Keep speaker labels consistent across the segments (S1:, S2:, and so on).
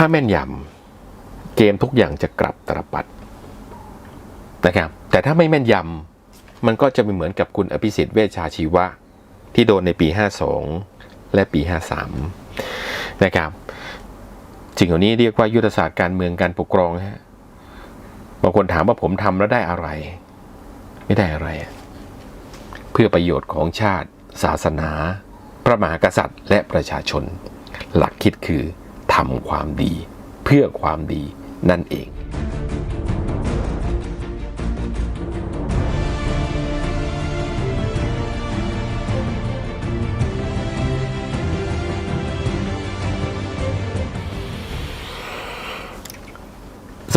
S1: ถ้าแม่นยำเกมทุกอย่างจะกลับตรปัดนะครับ แต่ถ้าไม่แม่นยำมันก็จะไม่เหมือนกับคุณอภิสิทธิ์เวชชาชีวะ ที่โดนในปี 52 และปี 53 นะครับสิ่งเหล่านี้เรียกว่ายุทธศาสตร์การเมืองการปกครองฮะบางคนถามว่าผมทำแล้วได้อะไร ไม่ได้อะไระเพื่อประโยชน์ของชาติ ศาสนา พระมหากษัตริย์ และประชาชน หลักคิดคือ ทำความดี เพื่อความดีนั่นเอง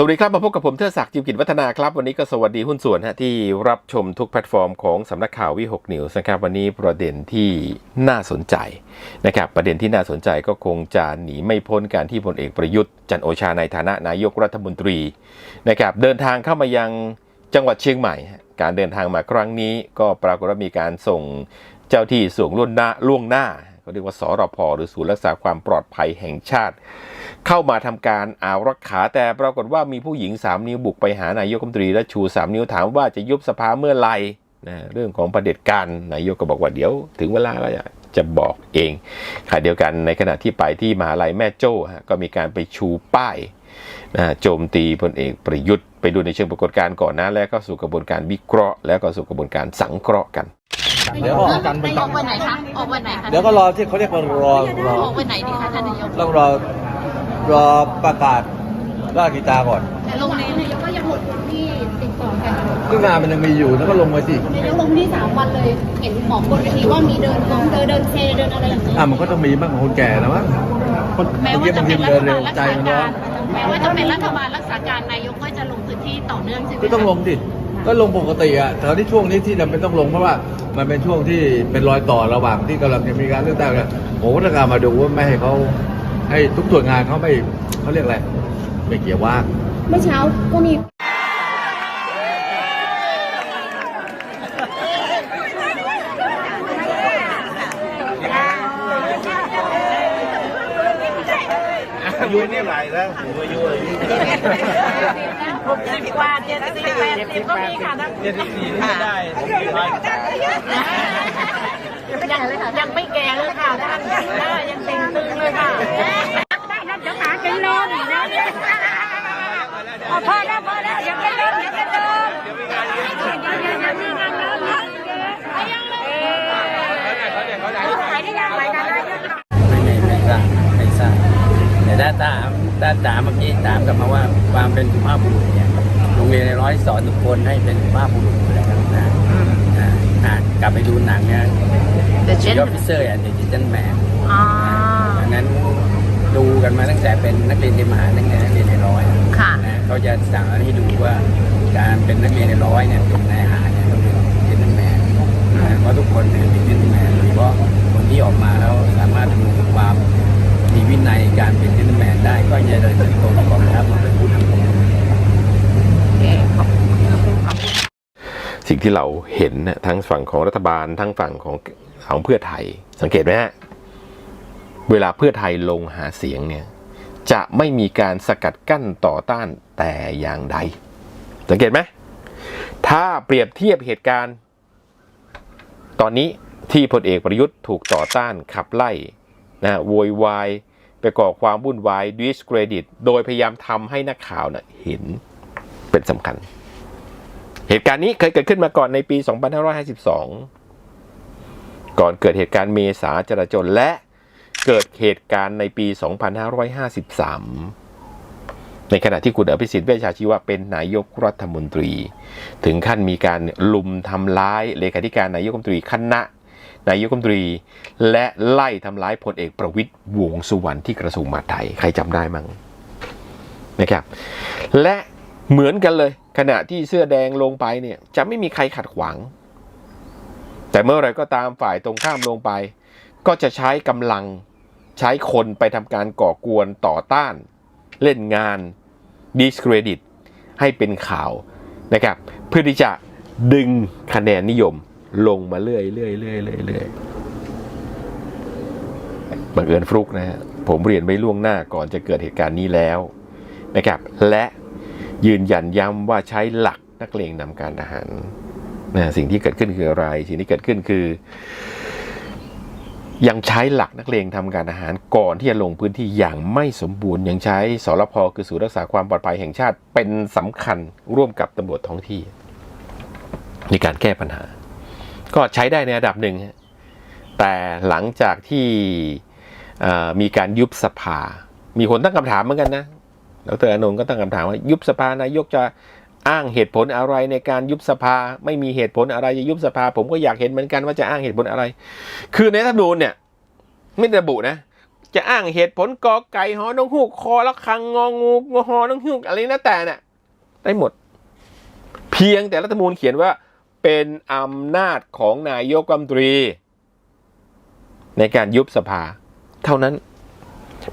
S1: วัสดีครับมาพบกับผมเทิดศักดิ์จิมกิจวัฒนาครับ วันนี้ก็สวัสดีหุ้นส่วนฮะที่รับชมทุกแพลตฟอร์มของสำนักข่าววิหกนิวส์นะครับวันนี้ประเด็นที่น่าสนใจนะครับประเด็นที่น่าสนใจก็คงจะหนีไม่พ้นการที่พลเอกประยุทธ์จันโอชาในฐานะนายกรัฐมนตรีนะครับเดินทางเข้ามายังจังหวัดเชียงใหม่ การเดินทางมาครั้งนี้ก็ปรากฏว่ามีการส่งเจ้าที่ส่งล่วงหน้าล่วงหน้า เขาเรียกว่าสรพหรือศูนย์รักษาความปลอดภัยแห่งชาติ เข้ามาทำการอารักขาแต่ปรากฏว่ามีผู้หญิง 3 นิ้วบุกไปหานายกรัฐมนตรีและชู 3 นิ้วถามว่าจะยุบสภาเมื่อไหร่นะเรื่องของประเด็จการนายกก็บอกว่าเดี๋ยว ถึงเวลาแล้วจะบอกเองขณะเดียวกันในขณะที่ไปที่มหาลัยแม่โจ้ก็มีการไปชูป้ายนะโจมตีพลเอกประยุทธ์ไปดูในเชิงปรากฏการณ์ก่อนนะแล้วก็สู่กระบวนการวิเคราะห์ แล้วก็สู่กระบวนการสังเคราะห์กัน
S2: เดี๋ยวออกกันไป
S3: นาย
S2: ก่อกน
S3: วันไหนคะออกวันไหนคะ
S2: เดี๋ยวก็รอที่เขาเรียกว่ารอรอ
S3: ออกวันไหนดีคะท่านนายก
S2: ต้องรอรอประกาศราชกิจจาก่อน
S3: แต่ลงในนายกก็ยังหมดวันที่ติดต่อกัน
S2: ซึ่งงานมันยังมีอยู่แล้วก็ลงมาสิ
S3: นายกลงที่สามวันเลยเห็นบอกบนเวทีว่ามีเดินลงเดินเดินเซเดินอะไรอย่างนี้
S2: อะมันก็ต้องมีบ้างของคนแก่นะมั้งคน
S3: แม้
S2: เมื่อ
S3: ว่า
S2: กี้
S3: จะ
S2: บาง
S3: เป็
S2: ที
S3: น
S2: มัน
S3: รั
S2: เดิ
S3: ฐ
S2: นเร็ว
S3: บาล
S2: ใจ
S3: รักษา
S2: มันร้อน
S3: การแม้ว่าจะเป็นรัฐบาลรักษาการนายกก็จะลงพื้นที่ต่อเนื่องใช่ไหม
S2: ก็ต้องลงดิ ก็ลงปกติอะแต่ที่ช่วงนี้ที่จำเป็นต้องลงเพราะว่ามันเป็นช่วงที่เป็นรอยต่อระหว่างที่กำลังจะมีการเลือกตั้งกันผมก็ต้องการมาดูว่าไม่ให้เขาให้ทุกส่วนงานเขาไม่เขาเรียกอะไรไม่เกี่ยวว่าง
S3: เมื่อเช้าก็มี
S4: อายุนี่ไหลแล้วผมอายุอะไรนี่
S3: หกสิบกว่าเจ็ดสิบแปดสิบก็มีค่ะท่าน
S4: เจ็ดสิบสี่นี่ไม่ได้ผมคิดว่า
S3: ยังยังไม่แก่เลยค่ะท่านยังเต็งตึงเลยค่ะได้ท่านจะหากินนอนนะพอแล้วพอแล้วยังไปเล่นอย่าไปเล่นอย่ามีงานเล่นนะไปยังเลยไปได้ยังไปกันได้ยัง
S5: ไม่ไม่ไม่ทราบไม่ทราบแต่ถ้าถามถ้าถามเมื่อกี้ถามกลับมาว่าความเป็นสุภาพบุรุษเนี่ยโรงเรียนในร้อยสอนทุกคนให้เป็นสุภาพบุรุษอยู่แล้วนะอ่าอ่ากลับไปดูหนังเนี่ย
S3: The
S5: ชีออฟฟิเซอร์อย่างเดจิเจนแมน
S3: อ๋อ
S5: ดังนั้นดูกันมาตั้งแต่เป็นนักเรียนเตรียมทหารตั้งแต่นักเรียนในร้อย
S3: ค่ะ
S5: นะเขาจะสั่งให้ดูว่าการเป็นนักเรียนในร้อยเนี่ยเป็นนายทหารเนี่ยต้องเป็นเจนแมนนะเพราะทุกคนเนี่ยเป็นเจนแมนโดยเฉพาะคนที่ออกมาแล้วสามารถมีความมี วินัยการเป็นเจนแมนได้ก็จะเดินเติบโตในกองทัพมาเป็นผู้นำ
S1: สิ่งที่เราเห็นนะทั้งฝั่งของรัฐบาลทั้งฝั่งของของเพื่อไทย สังเกตไหมฮะเวลาเพื่อไทยลงหาเสียงเนี่ยจะไม่มีการสกัดกั้นต่อต้านแต่อย่างใด สังเกตไหมถ้าเปรียบเทียบเหตุการณ์ ตอนนี้ที่พลเอกประยุทธ์ถูกต่อต้านขับไล่นะโวยวาย ไปก่อความวุ่นวายดิสเครดิตโดยพยายามทำให้นักข่าวนะเห็นเป็นสำคัญ เหตุการณ์นี้เคยเกิดขึ้นมาก่อนในปี 2552 ก่อนเกิดเหตุการณ์เมษาจราจนและเกิดเหตุการณ์ในปี 2553 ในขณะที่คุณอภิสิทธิ์เวชชาชีวะเป็นนายกรัฐมนตรี ถึงขั้นมีการลุมทำร้ายเลขาธิการนายกรัฐมนตรีคณะ นายกรัฐมนตรี และไล่ทำร้ายพลเอกประวิตยวงสุวรรณที่กระทรวงมหาดไทยใครจำได้มั้งนะครับและเหมือนกันเลย ขณะที่เสื้อแดงลงไปเนี่ยจะไม่มีใครขัดขวาง แต่เมื่อไรก็ตามฝ่ายตรงข้ามลงไป ก็จะใช้กำลังใช้คนไปทำการก่อกวนต่อต้าน เล่นงาน discredit ให้เป็นข่าวนะครับเพื่อที่จะดึงคะแนนนิยม ลงมาเรื่อยเรื่อยเรื่อยเรื่อยเรื่อยบังเอิญฟลุกนะฮะผมเรียนไว้ล่วงหน้าก่อนจะเกิดเหตุการณ์นี้แล้วนะครับ และยืนยันย้ำว่าใช้หลักนักเลงนำการทหารนะสิ่งที่เกิดขึ้นคืออะไร สิ่งที่เกิดขึ้นคือ ยังใช้หลักนักเลงทำการทหารก่อนที่จะลงพื้นที่อย่างไม่สมบูรณ์ ยังใช้สรพคือศูนย์รักษาความปลอดภัยแห่งชาติเป็นสำคัญร่วมกับตำรวจท้องที่ ในการแก้ปัญหา ก็ใช้ได้ในระดับหนึ่ง แต่หลังจากที่มีการยุบสภา มีคนตั้งคำถามเหมือนกันนะดรอนงค์ก็ตั้งคำถามว่ายุบสภานายกจะอ้างเหตุผลอะไรในการยุบสภา ไม่มีเหตุผลอะไรจะยุบสภา ผมก็อยากเห็นเหมือนกันว่าจะอ้างเหตุผลอะไร คือในรัฐธรรมนูญเนี่ยไม่ระบุนะ จะอ้างเหตุผลกอไก่หอนงฮูกคอละคังงองูงอหอนงฮูกอะไรนะแต่เนี่ยได้หมด เพียงแต่รัฐธรรมนูญเขียนว่า เป็นอำนาจของนายกรัฐมนตรี ในการยุบสภา เท่านั้น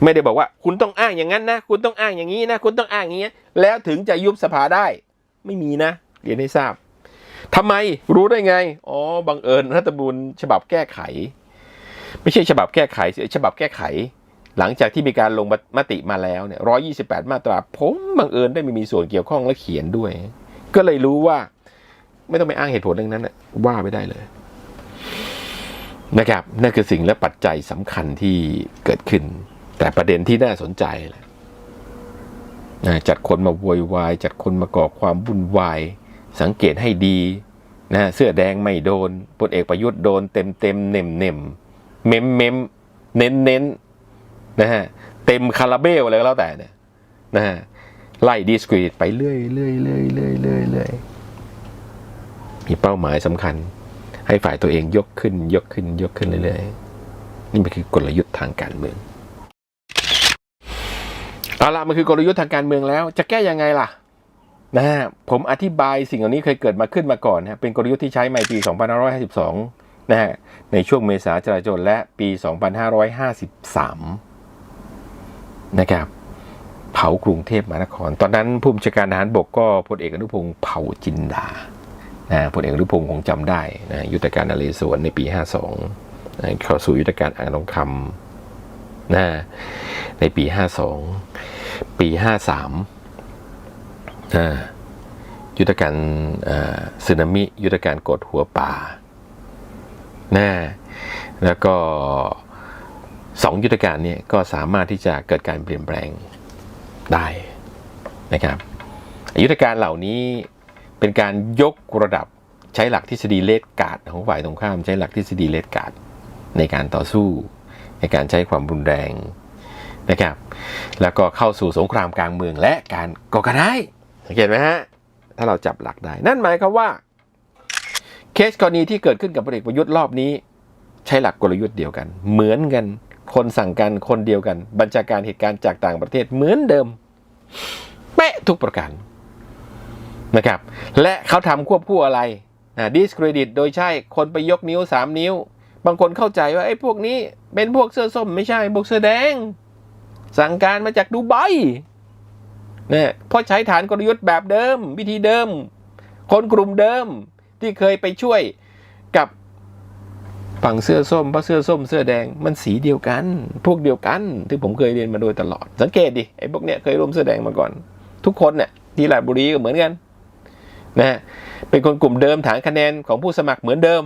S1: ไม่ได้บอกว่า คุณต้องอ้างอย่างนั้นนะ คุณต้องอ้างอย่างนี้นะ คุณต้องอ้างอย่างนี้ แล้วถึงจะยุบสภาได้ ไม่มีนะเรียนให้ทราบทำไมรู้ได้ไง อ๋อ บังเอิญรัฐธรรมนูญฉบับแก้ไข ไม่ใช่ฉบับแก้ไขฉบับแก้ไข หลังจากที่มีการลงมติมาแล้วเนี่ยร้อยี่สิบแปดมาตรา ผมบังเอิญได้ไม่มีส่วนเกี่ยวข้องและเขียนด้วย ก็เลยรู้ว่า ไม่ต้องไปอ้างเหตุผลเรื่องนั้นว่าไม่ได้เลยนะครับนั่นคือสิ่งและปัจจัยสำคัญที่เกิดขึ้น แต่ประเด็นที่น่าสนใจแหละนะจัดคนมาโวยวาย จัดคนมาก่อความวุ่นวาย สังเกตให้ดีนะเสื้อแดงไม่โดนพลเอกประยุทธ์โดนเต็มเต็มเน่มเน่มเมมเมมเน้นเน้นนะฮะเต็มคาราเบลอะไรก็แล้วแต่เนี่ยนะฮะไล่ดิสกรีตไปเรื่อยเรื่อยเรื่อยเรื่อยเรื่อย มีเป้าหมายสำคัญ ให้ฝ่ายตัวเองยกขึ้น ยกขึ้น ยกขึ้นเรื่อยๆ นี่มันคือกลยุทธ์ทางการเมืองเอาละมันคือกลยุทธ์ทางการเมืองแล้ว จะแก้ยังไงล่ะนะฮะผมอธิบายสิ่งเหล่านี้เคยเกิดมาขึ้นมาก่อนนะเป็นกลยุทธ์ที่ใช้มาปี 2552 นะฮะในช่วงเมษาจราจรและปี 2553 นะครับ เผากรุงเทพมหานคร ตอนนั้นผู้บัญชาการทหารบกก็พลเอกอนุพงศ์เผ่าจินดา นะพลเอกอนุพงศ์คงจำได้นะยุทธการนเรศวรในปี 52นะเข้าสู่ยุทธการอ่างทองคำนะในปี 52 ปี 53นะยุทธการสึนามิ ยุทธการกดหัวป่านะแล้วก็สองยุทธการเนี่ยก็สามารถที่จะเกิดการเปลี่ยนแปลงได้นะครับยุทธการเหล่านี้ เป็นการยกระดับใช้หลักทฤษฎีเลดการ์ดของฝ่ายตรงข้าม ใช้หลักทฤษฎีเลดการ์ดในการต่อสู้ ในการใช้ความรุนแรงนะครับ แล้วก็เข้าสู่สงครามกลางเมืองและการก่อการร้ายสังเกตไหมฮะถ้าเราจับหลักได้ นั่นหมายความว่าเคสกรณีที่เกิดขึ้นกับพลเอกประยุทธ์รอบนี้ ใช้หลักกลยุทธ์เดียวกัน เหมือนกันคนสั่งการคนเดียวกัน บัญชาการเหตุการณ์จากต่างประเทศเหมือนเดิมเป๊ะทุกประการ นะครับ และเขาทำควบคู่อะไรนะดิสเครดิตโดยใช่คนไปยกนิ้ว 3 นิ้ว บางคนเข้าใจว่าไอ้พวกนี้เป็นพวกเสื้อส้มไม่ใช่พวกเสื้อแดง สั่งการมาจากดูไบเนี่ยเพราะใช้ฐานกลยุทธ์แบบเดิม วิธีเดิม คนกลุ่มเดิมที่เคยไปช่วยกับฝั่งเสื้อส้มเพราะเสื้อส้มเสื้อแดงมันสีเดียวกัน พวกเดียวกันที่ผมเคยเรียนมาโดยตลอด สังเกตดิไอ้พวกเนี้ยเคยร่วมเสื้อแดงมาก่อน ทุกคนเนี่ยที่ราชบุรีก็เหมือนกัน นะฮะเป็นคนกลุ่มเดิมฐานคะแนนของผู้สมัครเหมือนเดิม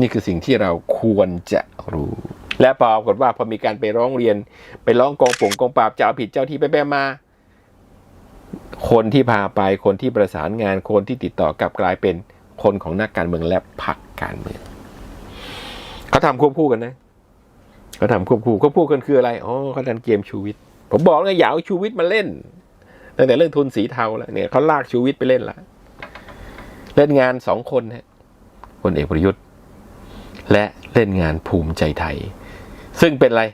S1: นี่คือสิ่งที่เราควรจะรู้ และปรากฏว่าพอมีการไปร้องเรียน ไปร้องกองป่งกองปราบจะเอาผิดเจ้าที่ไปแปมา คนที่พาไปคนที่ประสานงานคนที่ติดต่อกลับกลายเป็นคนของนักการเมืองและพรรคการเมืองเขาทำควบคู่กันนะเขาทำควบคู่ควบคู่กันคืออะไรอ๋อเขาดันเกมชูวิทย์ผมบอกเลยอย่าเอาชูวิทย์มาเล่น ตั้งแต่เรื่องทุนสีเทาแล้วเนี่ยเขาลากชูวิทย์ไปเล่นละเล่นงานสองคนฮะพลเอกประยุทธ์ และเล่นงานภูมิใจไทย ซึ่งเป็นอะไร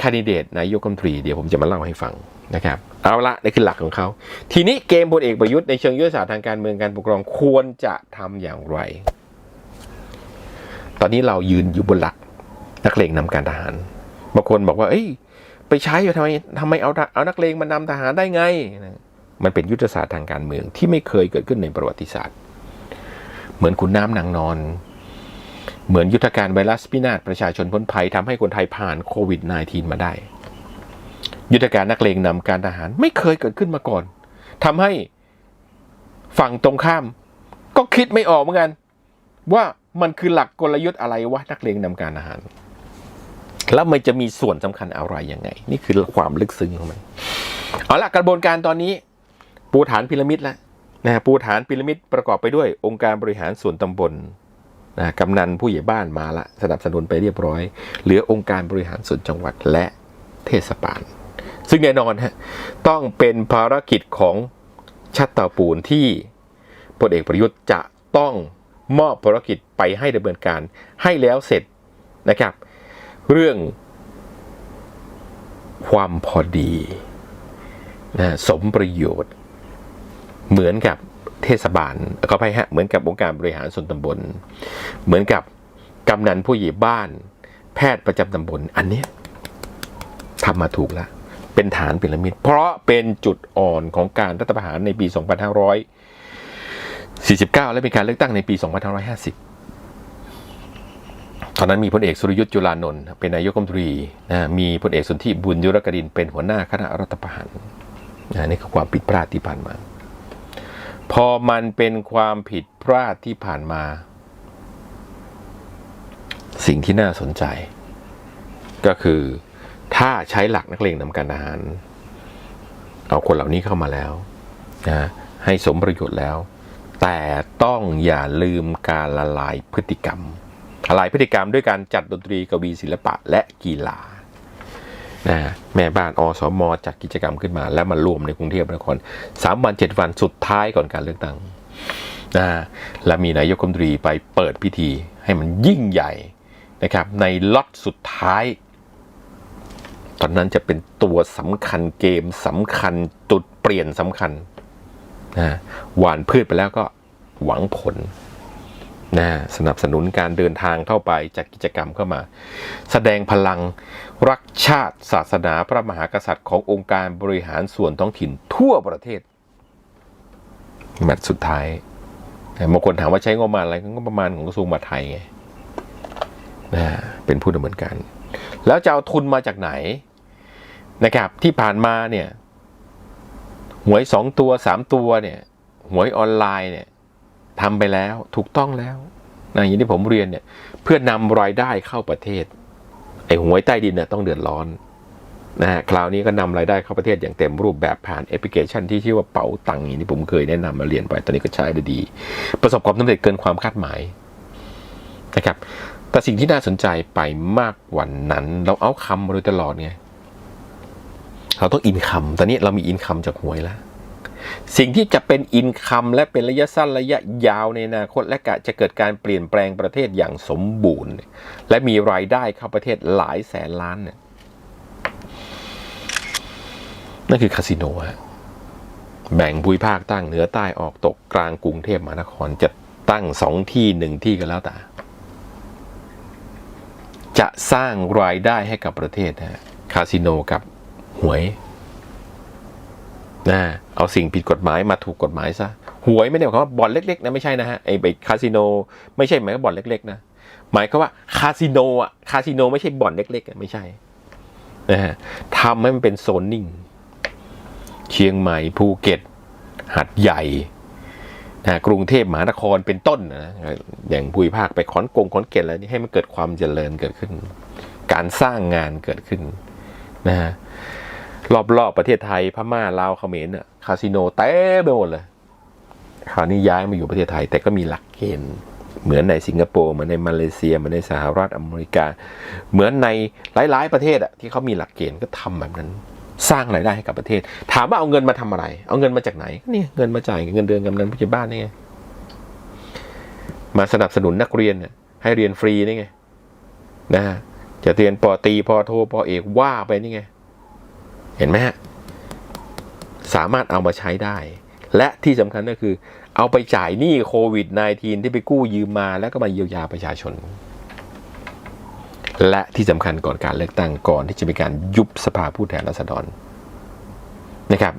S1: คนดิเดตนายกรัฐมนตรีเดี๋ยวผมจะมาเล่าให้ฟังนะครับเอาละนี่คือหลักของเขา ทีนี้เกมพลเอกประยุทธ์ในเชิงยุทธศาสตร์ทางการเมืองการปกครองควรจะทำอย่างไร ตอนนี้เรายืนอยู่บนหลักนักเลงนำการทหารบางคนบอกว่า เอ้ย ไปใช้อยู่ทำไมทำไมเอาเอานักเลงมานำทหารได้ไงนะมันเป็นยุทธศาสตร์ทางการเมืองที่ไม่เคยเกิดขึ้นในประวัติศาสตร์ เหมือนขุนน้ำนางนอน เหมือนยุทธการไวรัสพินาศประชาชนพ้นภัยทำให้คนไทยผ่านโควิด -19 มาได้ ยุทธการนักเลงนำการทหารไม่เคยเกิดขึ้นมาก่อนทำให้ฝั่งตรงข้าม ก็คิดไม่ออกเหมือนกัน ว่ามันคือหลักกลยุทธ์อะไรวะนักเลงนำการทหาร แล้วมันจะมีส่วนสำคัญอะไรยังไง นี่คือความลึกซึ้งของมัน เอาละกระบวนการตอนนี้ ปูฐานพีระมิดแล้วนะฮะปูฐานพีระมิดประกอบไปด้วยองค์การบริหารส่วนตำบลนะกำนันผู้ใหญ่บ้านมาละสนับสนุนไปเรียบร้อย เหลือองค์การบริหารส่วนจังหวัดและเทศบาล ซึ่งแน่นอนฮะต้องเป็นภารกิจของชัดเตาปูนที่พลเอกประยุทธ์จะต้องมอบภารกิจไปให้ดำเนินการให้แล้วเสร็จนะครับ เรื่องความพอดีนะสมประโยชน์ เหมือนกับเทศบาลเขาไปฮะเหมือนกับองค์การบริหารส่วนตำบล เหมือนกับกำนันผู้ใหญ่บ้าน แพทย์ประจำตำบล อันเนี้ยทำมาถูกแล้ว เป็นฐานพีระมิด เพราะเป็นจุดอ่อนของการรัฐประหารในปี 2549 และมีการเลือกตั้งในปี 2550 ตอนนั้นมีพลเอกสุรยุทธ์จุลานนท์เป็นนายกรัฐมนตรีนะมีพลเอกสนธิบุญยรกดินเป็นหัวหน้าคณะรัฐประหารนะนี่คือความผิดพลาดที่ผ่านมา พอมันเป็นความผิดพลาดที่ผ่านมา สิ่งที่น่าสนใจ ก็คือถ้าใช้หลักนักเลงนำการทหาร เอาคนเหล่านี้เข้ามาแล้วนะให้สมประโยชน์แล้ว แต่ต้องอย่าลืมการละลายพฤติกรรม ละลายพฤติกรรมด้วยการจัดดนตรีกวีศิลปะและกีฬานะแม่บ้านอสมจัดกิจกรรมขึ้นมา แล้วมารวมในกรุงเทพมหานครสามวันเจ็ดวันสุดท้ายก่อนการเลือกตั้งนะและมีนายกรัฐมนตรีไปเปิดพิธีให้มันยิ่งใหญ่นะครับในล็อตสุดท้าย ตอนนั้นจะเป็นตัวสำคัญเกมสำคัญจุดเปลี่ยนสำคัญนะหวานพืชไปแล้วก็หวังผล นะสนับสนุนการเดินทางเข้าไปจัดกกิจกรรมเข้ามา แสดงพลังรักชาติศาสนาพระมหากษัตริย์ขององค์การบริหารส่วนท้องถิ่นทั่วประเทศแมตช์สุดท้ายบางคนถามว่าใช้งบประมาณอะไรก็ประมาณของกระทรวงมหาดไทยไงนะเป็นผู้ดำเนินการ แล้วจะเอาทุนมาจากไหนนะครับ ที่ผ่านมาเนี่ยหวยสองตัวสามตัวเนี่ยหวยออนไลน์เนี่ย ทำไปแล้วถูกต้องแล้วนะอย่างที่ผมเรียนเนี่ยเพื่อนำรายได้เข้าประเทศไอ้หวยใต้ดินเนี่ยต้องเดือดร้อนนะฮะคราวนี้ก็นำรายได้เข้าประเทศอย่างเต็มรูปแบบผ่านแอปพลิเคชันที่ชื่อว่าเป๋าตังค์อย่างที่ผมเคยแนะนำมาเรียนไปตอนนี้ก็ใช้ได้ดี ประสบความสำเร็จเกินความคาดหมายนะครับแต่สิ่งที่น่าสนใจไปมากกว่านั้น เราเอาคำมาโดยตลอดไงเราต้องอินคัมตอนนี้เรามีอินคัมจากหวยแล้ว สิ่งที่จะเป็นอินคัมและเป็นระยะสั้นระยะยาวในอนาคตและกะจะเกิดการเปลี่ยนแปลงประเทศอย่างสมบูรณ์ และมีรายได้เข้าประเทศหลายแสนล้านเนี่ยนั่นคือคาสิโนฮะแบ่งภูมิภาคตั้งเหนือใต้ออกตกกลางกรุงเทพมหานครจะตั้งสองที่หนึ่งที่กันแล้วแต่จะสร้างรายได้ให้กับประเทศนะฮะคาสิโนกับหวย นะเอาสิ่งผิดกฎหมายมาถูกกฎหมายซะหวยไม่ได้หมายความว่าบ่อนเล็กๆนะไม่ใช่นะฮะไอ้ไปคาสิโนไม่ใช่หมายว่าบ่อนเล็กๆนะหมายความว่าคาสิโนอะคาสิโนไม่ใช่บ่อนเล็กๆไม่ใช่นะฮะทำให้มันเป็นโซนนิ่งเชียงใหม่ภูเก็ตหัดใหญ่นะกรุงเทพมหานครเป็นต้นนะอย่างภูมิภาคไปขอนกงขอนเกตอะไรนี่ให้มันเกิดความเจริญเกิดขึ้น การสร้างงานเกิดขึ้นนะฮะ รอบๆประเทศไทยพม่าลาวเขมรน่ะคาสิโนเต็มไปหมดเลยคราวนี้ย้ายมาอยู่ประเทศไทย แต่ก็มีหลักเกณฑ์เหมือนในสิงคโปร์เหมือนในมาเลเซียเหมือนในสหรัฐอเมริกา เหมือนในหลายๆประเทศอะที่เขามีหลักเกณฑ์ก็ทำแบบนั้น สร้างรายได้ให้กับประเทศ ถามว่าเอาเงินมาทำอะไร เอาเงินมาจากไหนนี่เงินมาจ่ายเงินเดือนกำนันผู้ใหญ่บ้านนี่ไงมาสนับสนุนนักเรียนให้เรียนฟรีนี่ไงนะจะเรียนปอตรีปอโทปอเอกว่าไปนี่ไง เห็นไหมฮะสามารถเอามาใช้ได้ และที่สำคัญก็คือ เอาไปจ่ายหนี้โควิด -19 ที่ไปกู้ยืมมาแล้วก็มาเยียวยาประชาชน และที่สำคัญก่อนการเลือกตั้งก่อนที่จะมีการยุบสภาผู้แทนราษฎรนะครับ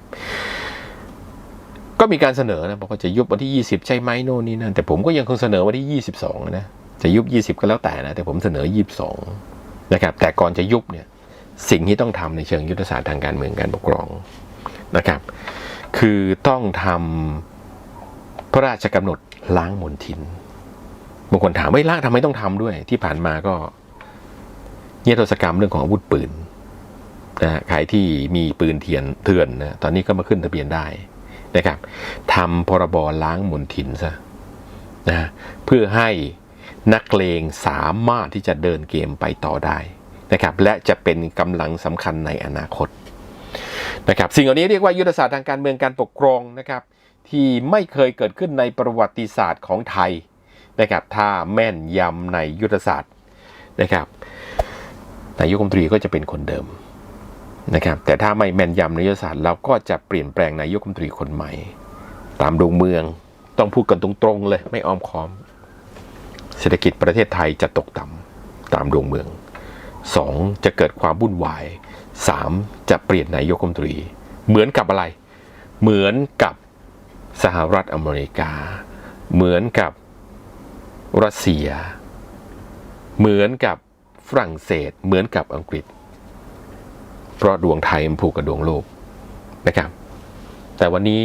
S1: ก็มีการเสนอนะบอกว่าจะยุบวันที่ 20 ใช่ไหมโน่นนี่นั่นแต่ผมก็ยังคงเสนอวันที่ 22 นะจะยุบ 20 ก็แล้วแต่นะแต่ผมเสนอ 22 นะครับ แต่ก่อนจะยุบเนี่ย สิ่งที่ต้องทำในเชิงยุทธศาสตร์ทางการเมืองการปกครองนะครับ คือต้องทำพระราชกำหนดล้างมลทินบางคนถามไม่ล้างทำไมต้องทำด้วย ที่ผ่านมาก็เนรโทษกรรมเรื่องของอาวุธปืนนะใครที่มีปืนเทียนเถื่อนนะตอนนี้ก็มาขึ้นทะเบียนได้นะครับทำพรบล้างมลทินซะนะเพื่อให้นักเลงสามารถที่จะเดินเกมไปต่อได้ นะครับและจะเป็นกำลังสำคัญในอนาคตนะครับสิ่งเหล่านี้เรียกว่ายุทธศาสตร์ทางการเมืองการปกครองนะครับที่ไม่เคยเกิดขึ้นในประวัติศาสตร์ของไทยนะครับถ้าแม่นยำในยุทธศาสตร์นะครับนายกรัฐมนตรีก็จะเป็นคนเดิมนะครับแต่ถ้าไม่แม่นยำในยุทธศาสตร์เราก็จะเปลี่ยนแปลงนายกรัฐมนตรีคนใหม่ ตามดวงเมืองต้องพูดกันตรงๆเลยไม่อ้อมค้อม เศรษฐกิจประเทศไทยจะตกต่ำตามดวงเมือง สองจะเกิดความวุ่นวายสามจะเปลี่ยนนายกรัฐมนตรี เหมือนกับอะไร เหมือนกับสหรัฐอเมริกา เหมือนกับรัสเซีย เหมือนกับฝรั่งเศส เหมือนกับอังกฤษ เพราะดวงไทยมันผูกกับดวงโลกนะครับ แต่วันนี้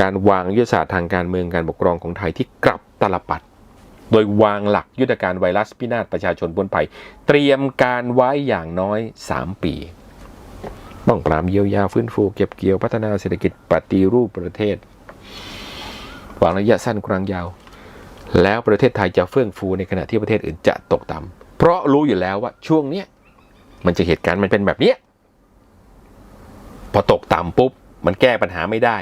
S1: การวางยุทธศาสตร์ทางการเมืองการปกครองของไทยที่กลับตลปัด โดยวางหลักยุทธการไวรัสพินาศประชาชนพ้นภัย เตรียมการไว้อย่างน้อย 3 ปีป้องปรามเยียวยาฟื้นฟูเก็บเกี่ยวพัฒนาเศรษฐกิจปฏิรูปประเทศวางระยะสั้นกลางยาว แล้วประเทศไทยจะเฟื่องฟูในขณะที่ประเทศอื่นจะตกต่ำเพราะรู้อยู่แล้วว่าช่วงเนี้ยมันจะเหตุการณ์มันเป็นแบบเนี้ยพอตกต่ำปุ๊บ มันแก้ปัญหาไม่ได้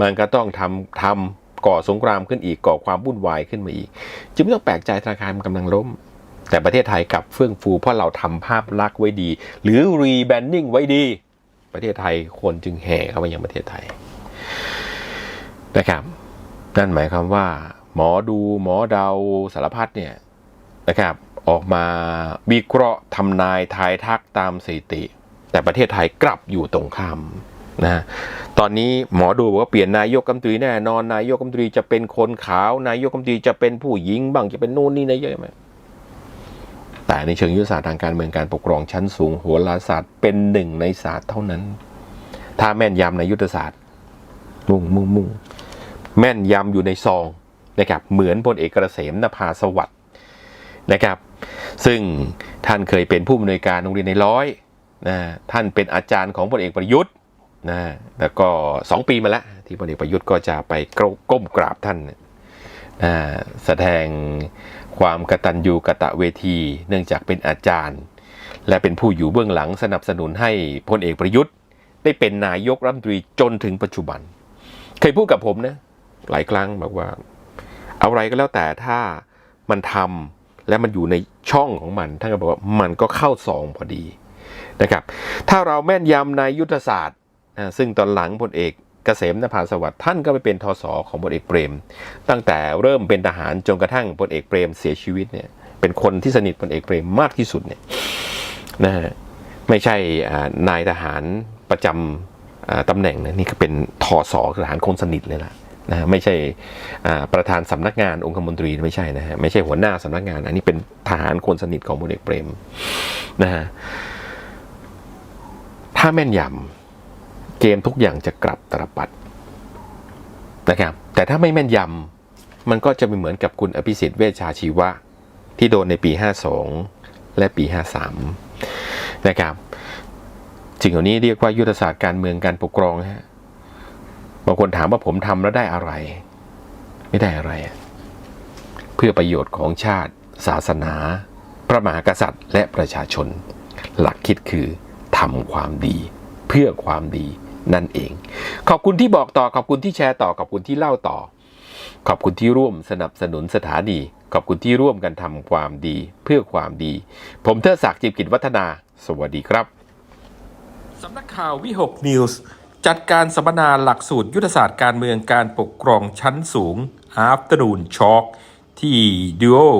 S1: มันก็ต้องทำทำ ก่อสงครามขึ้นอีกก่อความวุ่นวายขึ้นมาอีก จึงไม่ต้องแปลกใจธนาคารมันกำลังล้ม แต่ประเทศไทยกลับเฟื่องฟูเพราะเราทำภาพลักษณ์ไว้ดี หรือรีแบรนดิ้งไว้ดี ประเทศไทยคนจึงแห่เข้ามายังประเทศไทยนะครับนั่นหมายความว่า หมอดูหมอเดาสารพัดเนี่ยนะครับออกมาวิเคราะห์ทำนายทายทักตามสถิติ แต่ประเทศไทยกลับอยู่ตรงข้าม นะตอนนี้หมอดูบอกว่าเปลี่ยนนายกรัฐมนตรีแน่นอนนายกรัฐมนตรีจะเป็นคนขาวนายกรัฐมนตรีจะเป็นผู้หญิงบ้างจะเป็นนู่นนี่นะเยอะไหมแต่ในเชิงยุทธศาสตร์ทางการเมืองการปกครองชั้นสูงโหราศาสตร์เป็นหนึ่งในศาสตร์เท่านั้น ถ้าแม่นยำในยุทธศาสตร์ มุ่งมุ่งมุ่งแม่นยำอยู่ในซองนะครับเหมือนพลเอกเกษมนภาสวัสด์นะครับ ซึ่งท่านเคยเป็นผู้อำนวยการโรงเรียนในร้อยนะท่านเป็นอาจารย์ของพลเอกประยุทธ์ นะแล้วก็สองปีมาแล้วที่พลเอกประยุทธ์ก็จะไปก้มกราบท่านนะแสดงความกตัญญูกะตะเวที เนื่องจากเป็นอาจารย์ และเป็นผู้อยู่เบื้องหลังสนับสนุนให้พลเอกประยุทธ์ ได้เป็นนายกรัฐมนตรีจนถึงปัจจุบัน เคยพูดกับผมนะหลายครั้งบอกว่าอะไรก็แล้วแต่ถ้ามันทำและมันอยู่ในช่องของมันท่านก็บอกว่ามันก็เข้าซองพอดีนะครับ ถ้าเราแม่นยำในยุทธศาสตร์ ซึ่งตอนหลังพลเอกเกษมนภาสวัสดิ์ท่านก็ไปเป็นทศของพลเอกเปรม ตั้งแต่เริ่มเป็นทหารจนกระทั่งพลเอกเปรมเสียชีวิตเนี่ยเป็นคนที่สนิทพลเอกเปรมมากที่สุดเนี่ยนะฮะไม่ใช่นายทหารประจำอ่าตำแหน่งนะนี่ก็เป็นทศอทหารคนสนิทเลยล่ะนะฮะไม่ใช่ประธานสำนักงานองคมนตรีไม่ใช่นะฮะไม่ใช่หัวหน้าสำนักงาน อันนี้เป็นทหารคนสนิทของพลเอกเปรมนะฮะถ้าแม่นยำ เกมทุกอย่างจะกลับตรปัดนะครับ แต่ถ้าไม่แม่นยำมันก็จะไม่เหมือนกับคุณอภิสิทธิ์เวชชาชีวะ ที่โดนในปี 52 และปี 53 นะครับสิ่งเหล่านี้เรียกว่ายุทธศาสตร์การเมืองการปกครองฮะบางคนถามว่าผมทำแล้วได้อะไร ไม่ได้อะไระเพื่อประโยชน์ของชาติ ศาสนา พระมหากษัตริย์ และประชาชน หลักคิดคือทำความดี เพื่อความดี นั่นเอง ขอบคุณที่บอกต่อขอบคุณที่แชร์ต่อขอบคุณที่เล่าต่อ ขอบคุณที่ร่วมสนับสนุนสถานีขอบคุณที่ร่วมกันทำความดีเพื่อความดี ผมเทอศักดิ์จิมกิจวัฒนา สวัสดีครับสำนักข่าววิหกนิวส์จัดการสัมมนาหลักสูตรยุทธศาสตร์การเมืองการปกครองชั้นสูง Afternoon Talk ที่ Duo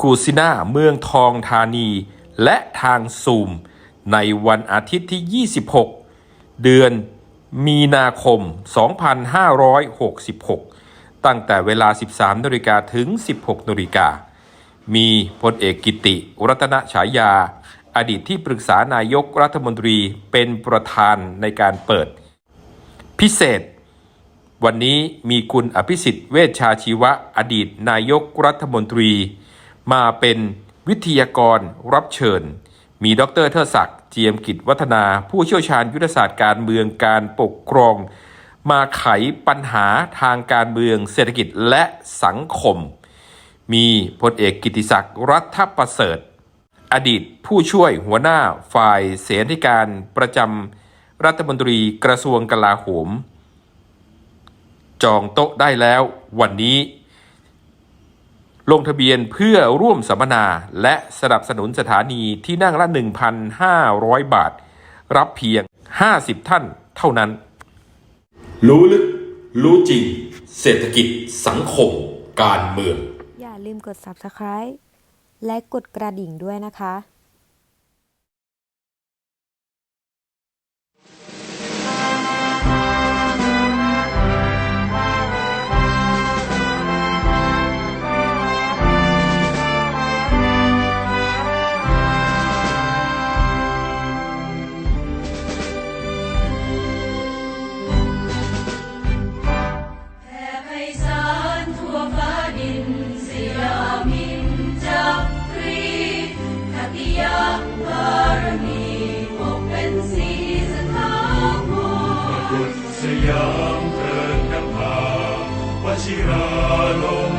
S1: คูซิน่าเมืองทองธานี และทางซูม ในวันอาทิตย์ที่ 26 เดือนมีนาคม 2566 ตั้งแต่เวลา 13นาฬิกาถึง 16นาฬิกา มีพลเอกกิติ รัตนฉายา อดีตที่ปรึกษานายกรัฐมนตรีเป็นประธานในการเปิด พิเศษ วันนี้มีคุณอภิสิทธิ์เวชชาชีวะ อดีตนายกรัฐมนตรี มาเป็นวิทยากรรับเชิญ มีดรเทิดศักดิ์ เจียมกิจวัฒนา ผู้เชี่ยวชาญยุทธศาสตร์การเมืองการปกครอง มาไขปัญหาทางการเมืองเศรษฐกิจและสังคม มีพลเอกกิติศักดิ์รัฐประเสริฐ อดีตผู้ช่วยหัวหน้าฝ่ายเสนาธิการประจำรัฐมนตรีกระทรวงกลาโหม จองโต๊ะได้แล้ววันนี้ ลงทะเบียนเพื่อร่วมสัมมนาและสนับสนุนสถานีที่นั่งละ 1,500 บาท รับเพียง 50 ท่านเท่านั้น รู้ลึก รู้จริง เศรษฐกิจสังคม การเมือง
S6: อย่าลืมกด subscribe และกดกระดิ่งด้วยนะคะ
S7: ส